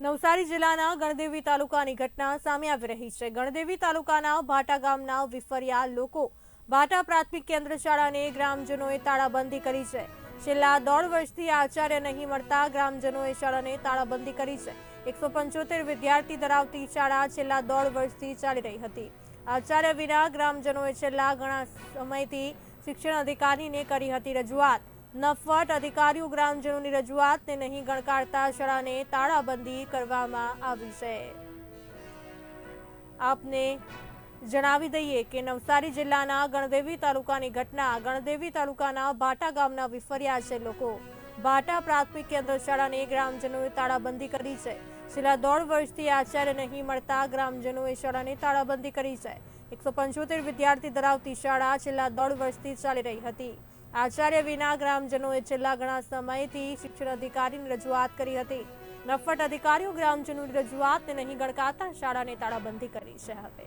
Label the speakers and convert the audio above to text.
Speaker 1: નવસારી જિલ્લાના ગણદેવી તાલુકાની ઘટના સામે આવી રહી છે. ગણદેવી તાલુકાના ભાટા ગામના વિફરિયા લોકો ભાટા પ્રાથમિક કેન્દ્ર શાળાને ગ્રામજનોએ તાળાબંધી કરી છે. છેલ્લા દોઢ વર્ષથી આચાર્ય નહીં મળતા ગ્રામજનોએ શાળાને તાળાબંધી કરી છે. એકસો પંચોતેર વિદ્યાર્થી ધરાવતી શાળા છેલ્લા દોઢ વર્ષથી ચાલી રહી હતી. આચાર્ય વિના ગ્રામજનોએ છેલ્લા ઘણા સમયથી શિક્ષણ અધિકારીને કરી હતી રજૂઆત. નફવટ અધિકારીઓ ગ્રામજનોની રજૂઆતને નહીં ગણકારતા શાળાને તાળાબંધી કરવામાં આવી છે. આપને જણાવી દઈએ કે નવસારી જિલ્લાના ગણદેવી તાલુકાની ઘટના ગણદેવી તાલુકાના ભાટા ગામના વિફર્યા છે લોકો. ભાટા પ્રાથમિક કેન્દ્ર શાળાને ગ્રામજનોએ તાળાબંધી કરી છે. છેલ્લા દોઢ વર્ષથી આચાર્ય નહીં મળતા ગ્રામજનોએ શાળાને તાળાબંધી કરી છે. એકસો પંચોતેર વિદ્યાર્થી ધરાવતી શાળા છેલ્લા દોઢ વર્ષથી ચાલી રહી હતી. આચાર્ય વિના ગ્રામજનોએ છેલ્લા ઘણા સમયથી શિક્ષણ અધિકારીની રજૂઆત કરી હતી. નફટ અધિકારીઓ ગ્રામજનોની રજૂઆતને નહીં ગણકારતા શાળાને તાળાબંધી કરી છે હવે.